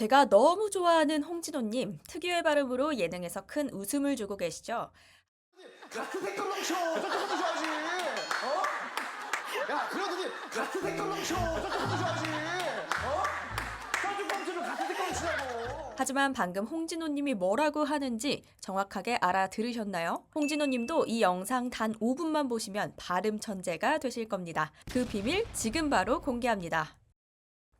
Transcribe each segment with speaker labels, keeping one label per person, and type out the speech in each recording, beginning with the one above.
Speaker 1: 제가 너무 좋아하는 홍진호님 특유의 발음으로 예능에서 큰 웃음을 주고 계시죠.
Speaker 2: 같은 색깔 넘쳐 저쪽부터 줘야지 어? 야 그러더니 같은 색깔 넘쳐 저쪽부터 줘야지 어? 멈추면 같은 색깔 넘치라고
Speaker 1: 하지만 방금 홍진호님이 뭐라고 하는지 정확하게 알아들으셨나요? 홍진호님도 이 영상 단 5분만 보시면 발음 천재가 되실 겁니다. 그 비밀 지금 바로 공개합니다.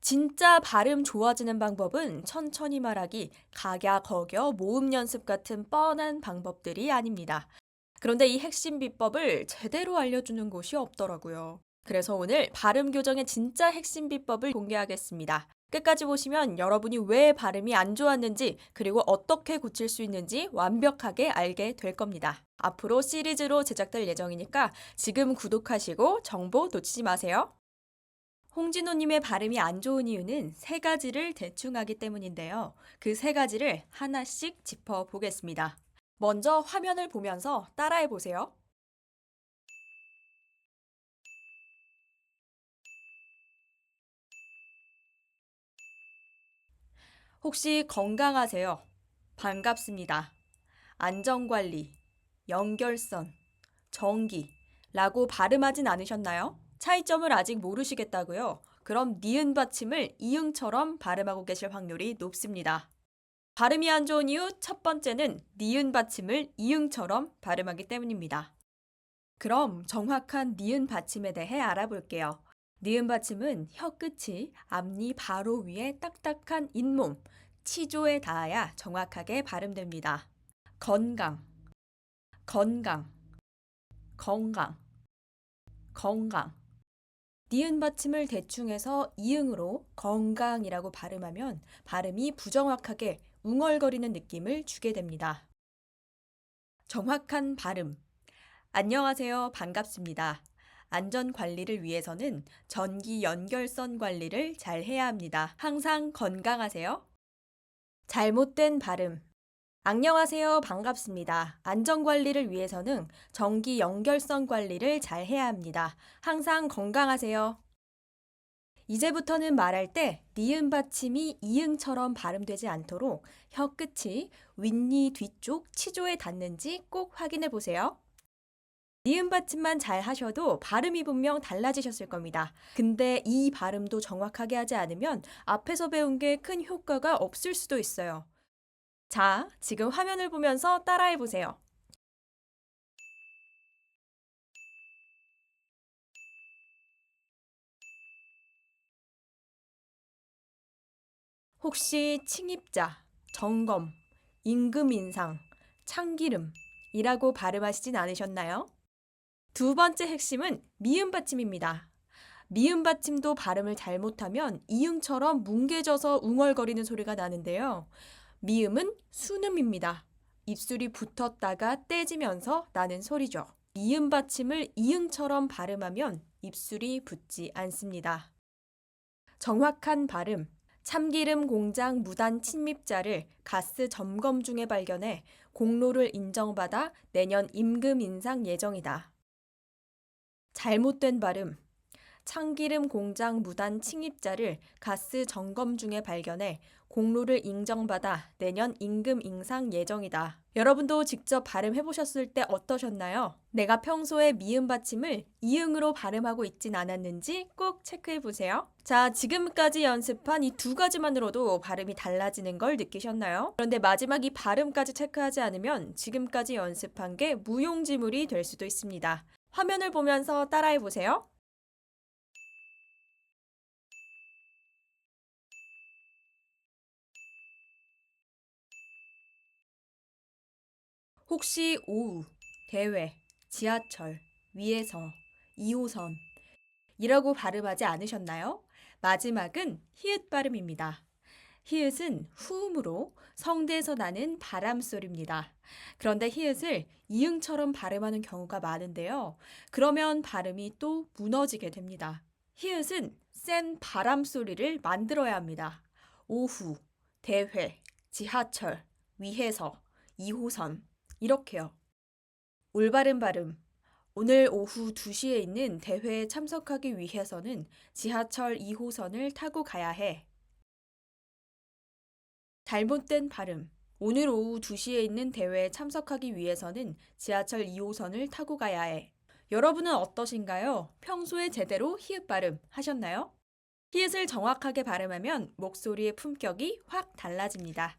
Speaker 1: 진짜 발음 좋아지는 방법은 천천히 말하기, 각야, 거겨, 모음 연습 같은 뻔한 방법들이 아닙니다. 그런데 이 핵심 비법을 제대로 알려주는 곳이 없더라고요. 그래서 오늘 발음 교정의 진짜 핵심 비법을 공개하겠습니다. 끝까지 보시면 여러분이 왜 발음이 안 좋았는지 그리고 어떻게 고칠 수 있는지 완벽하게 알게 될 겁니다. 앞으로 시리즈로 제작될 예정이니까 지금 구독하시고 정보 놓치지 마세요. 홍진호님의 발음이 안 좋은 이유는 세 가지를 대충 하기 때문인데요. 그 세 가지를 하나씩 짚어보겠습니다. 먼저 화면을 보면서 따라해 보세요. 혹시 건강하세요? 반갑습니다. 안전관리, 연결선, 전기 라고 발음하진 않으셨나요? 차이점을 아직 모르시겠다고요? 그럼 니은 받침을 이응처럼 발음하고 계실 확률이 높습니다. 발음이 안 좋은 이유 첫 번째는 니은 받침을 이응처럼 발음하기 때문입니다. 그럼 정확한 니은 받침에 대해 알아볼게요. 니은 받침은 혀 끝이 앞니 바로 위에 딱딱한 잇몸, 치조에 닿아야 정확하게 발음됩니다. 건강, 건강, 건강, 건강. 니은 받침을 대충 해서 이응으로 건강이라고 발음하면 발음이 부정확하게 웅얼거리는 느낌을 주게 됩니다. 정확한 발음. 안녕하세요. 반갑습니다. 안전 관리를 위해서는 전기 연결선 관리를 잘 해야 합니다. 항상 건강하세요. 잘못된 발음. 안녕하세요. 반갑습니다. 안전 관리를 위해서는 전기 연결선 관리를 잘 해야 합니다. 항상 건강하세요. 이제부터는 말할 때 니은 받침이 이응처럼 발음되지 않도록 혀 끝이 윗니 뒤쪽 치조에 닿는지 꼭 확인해 보세요. 니은 받침만 잘 하셔도 발음이 분명 달라지셨을 겁니다. 근데 이 발음도 정확하게 하지 않으면 앞에서 배운 게 큰 효과가 없을 수도 있어요. 자, 지금 화면을 보면서 따라해 보세요. 혹시 침입자, 점검, 임금 인상, 참기름이라고 발음하시진 않으셨나요? 두 번째 핵심은 미음 받침입니다. 미음 받침도 발음을 잘못하면 이응처럼 뭉개져서 웅얼거리는 소리가 나는데요. 미음은 순음입니다. 입술이 붙었다가 떼지면서 나는 소리죠. 이음 받침을 이응처럼 발음하면 입술이 붙지 않습니다. 정확한 발음. 참기름 공장 무단 침입자를 가스 점검 중에 발견해 공로를 인정받아 내년 임금 인상 예정이다. 잘못된 발음. 참기름 공장 무단 침입자를 가스 점검 중에 발견해 공로를 인정받아 내년 임금 인상 예정이다. 여러분도 직접 발음해 보셨을 때 어떠셨나요? 내가 평소에 미음 받침을 이응으로 발음하고 있진 않았는지 꼭 체크해 보세요. 자, 지금까지 연습한 이 두 가지만으로도 발음이 달라지는 걸 느끼셨나요? 그런데 마지막 이 발음까지 체크하지 않으면 지금까지 연습한 게 무용지물이 될 수도 있습니다. 화면을 보면서 따라해 보세요. 혹시 오후, 대회, 지하철, 위에서, 2호선 이라고 발음하지 않으셨나요? 마지막은 히읗 발음입니다. 히읗은 후음으로 성대에서 나는 바람 소리입니다. 그런데 히읗을 이응처럼 발음하는 경우가 많은데요. 그러면 발음이 또 무너지게 됩니다. 히읗은 센 바람 소리를 만들어야 합니다. 오후, 대회, 지하철, 위해서, 2호선 이렇게요. 올바른 발음. 오늘 오후 2시에 있는 대회에 참석하기 위해서는 지하철 2호선을 타고 가야 해. 잘못된 발음. 오늘 오후 2시에 있는 대회에 참석하기 위해서는 지하철 2호선을 타고 가야 해. 여러분은 어떠신가요? 평소에 제대로 히읗 발음 하셨나요? 히읗을 정확하게 발음하면 목소리의 품격이 확 달라집니다.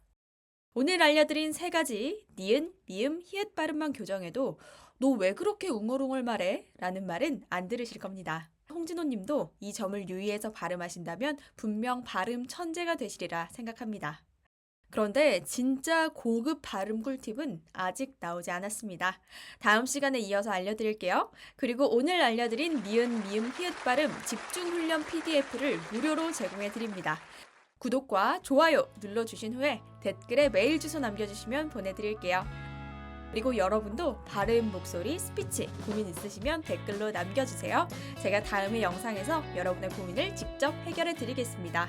Speaker 1: 오늘 알려드린 세 가지 니은, 미음, 히읗 발음만 교정해도 너 왜 그렇게 웅얼웅얼 말해? 라는 말은 안 들으실 겁니다. 홍진호 님도 이 점을 유의해서 발음하신다면 분명 발음 천재가 되시리라 생각합니다. 그런데 진짜 고급 발음 꿀팁은 아직 나오지 않았습니다. 다음 시간에 이어서 알려드릴게요. 그리고 오늘 알려드린 니은, 미음, 히읗 발음 집중 훈련 PDF를 무료로 제공해 드립니다. 구독과 좋아요 눌러주신 후에 댓글에 메일 주소 남겨주시면 보내드릴게요. 그리고 여러분도 발음, 목소리, 스피치 고민 있으시면 댓글로 남겨주세요. 제가 다음의 영상에서 여러분의 고민을 직접 해결해 드리겠습니다.